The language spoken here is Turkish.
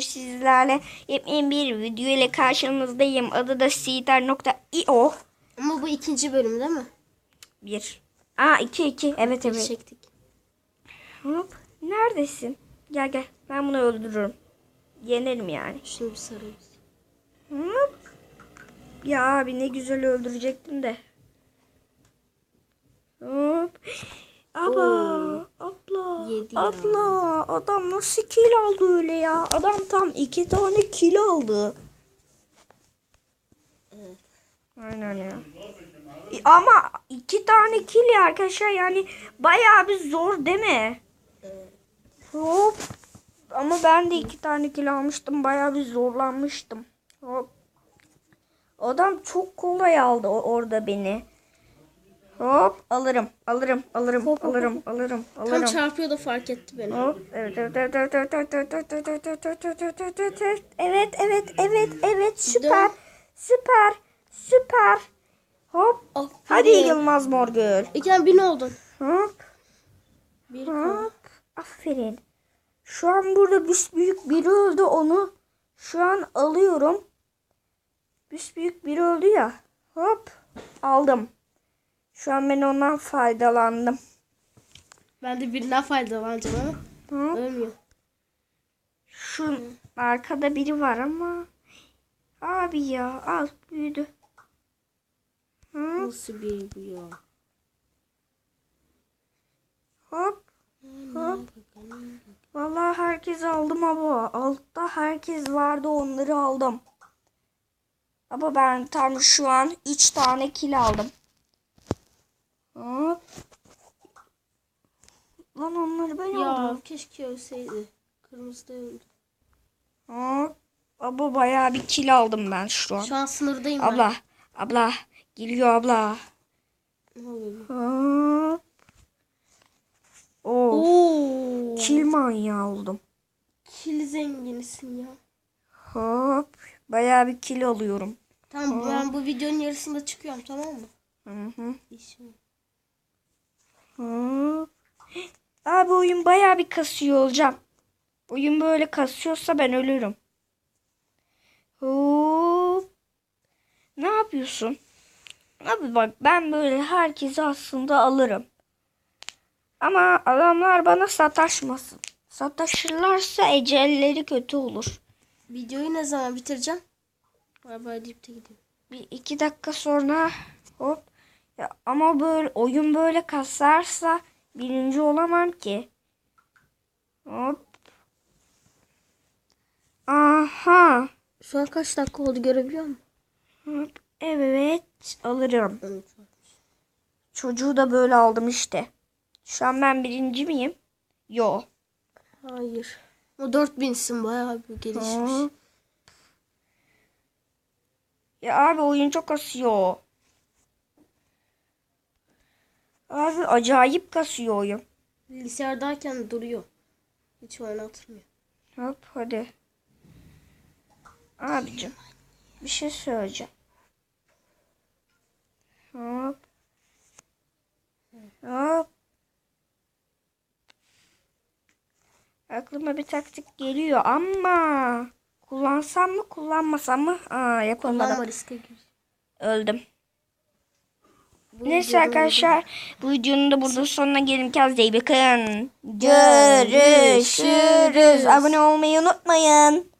Sizlerle yepyeni bir video ile karşınızdayım. Adı da sider.io Ama bu ikinci bölüm değil mi? 1. Aa 2 2. Evet evet. Çektik. Hop. Neredesin? Gel gel. Ben bunu öldürürüm. Yenerim yani. Şunu bir sarıyoruz. Hop. Ya abi ne güzel öldürecektim de. Hop. Abla. Abla. Yedi abla. Adam nasıl kill aldı öyle ya? Adam tam iki tane kill aldı. Evet. Aynen ya. E, Ama iki tane kill ya arkadaşlar yani bayağı bir zor değil mi? Evet. Hop. Ama ben de iki tane kill almıştım. Bayağı bir zorlanmıştım. Hop. Adam çok kolay aldı orada beni. Hop alırım alırım alırım Hop, hop, alırım alırım Tam alırım. çarpıyor da fark etti beni. Hop. Evet evet evet evet evet evet evet evet evet süper süper süper hop Aferin. hadi Yılmaz Morgül İken bin oldun. hop Bir hop aferin şu an burada büyük biri öldü onu şu an alıyorum büyük biri öldü ya hop aldım şu an ben ondan faydalandım Ben de birinden faydalanacağım ama hop. ölmüyor. Şu arkada biri var ama abi ya al büyüdü. Hı, Nasıl bir bu ya? hop hop. Vallahi herkes aldım ama altta herkes vardı onları aldım. Ama ben tam şu an 3 tane kill aldım. Hop. Lan onları ben Ya aldım. Keşke ölseydi. Kırmızı da öldü. Hop. Ama bayağı bir kill aldım ben şu an. Şu an sınırdayım ben. Abla, abla geliyor abla. Ne oluyor? Hop. Oo, Oo. kil manyağı oldum. Kil zenginisin ya. Hop. Bayağı bir kil alıyorum. Tamam ben bu videonun yarısında çıkıyorum tamam mı? Hı hı. İşim. Hop. Abi oyun bayağı bir kasıyor olacağım. Oyun böyle kasıyorsa ben ölürüm. Hop. Ne yapıyorsun? Abi bak ben böyle herkesi aslında alırım. Ama adamlar bana sataşmasın. Sataşırlarsa ecelleri kötü olur. Videoyu ne zaman bitireceğim? Bay bay deyip de gideyim. Bir iki dakika sonra hop. Ya ama böyle oyun böyle kasarsa birinci olamam ki. Hop. Aha. Şu an kaç dakika oldu görebiliyor musun? Hop. Evet alırım. Evet. Çocuğu da böyle aldım işte. Şu an ben birinci miyim? Yo. Hayır. O 4000'sin bayağı bir gelişmiş. Hop. Ya abi oyun çok kasıyor. Abi acayip kasıyor oyun. Bilgisayardayken duruyor. Hiç oynatmıyor. Hop hadi. Abicim bir şey söyleyeceğim. Hop. Hop. Aklıma bir taktik geliyor ama kullansam mı kullanmasam mı? Aa Kullanma yapamadım. riske gir. Öldüm. Neyse arkadaşlar bu videonun da burada sonuna gelin. Kendinize iyi bakın. Görüşürüz. Abone olmayı unutmayın.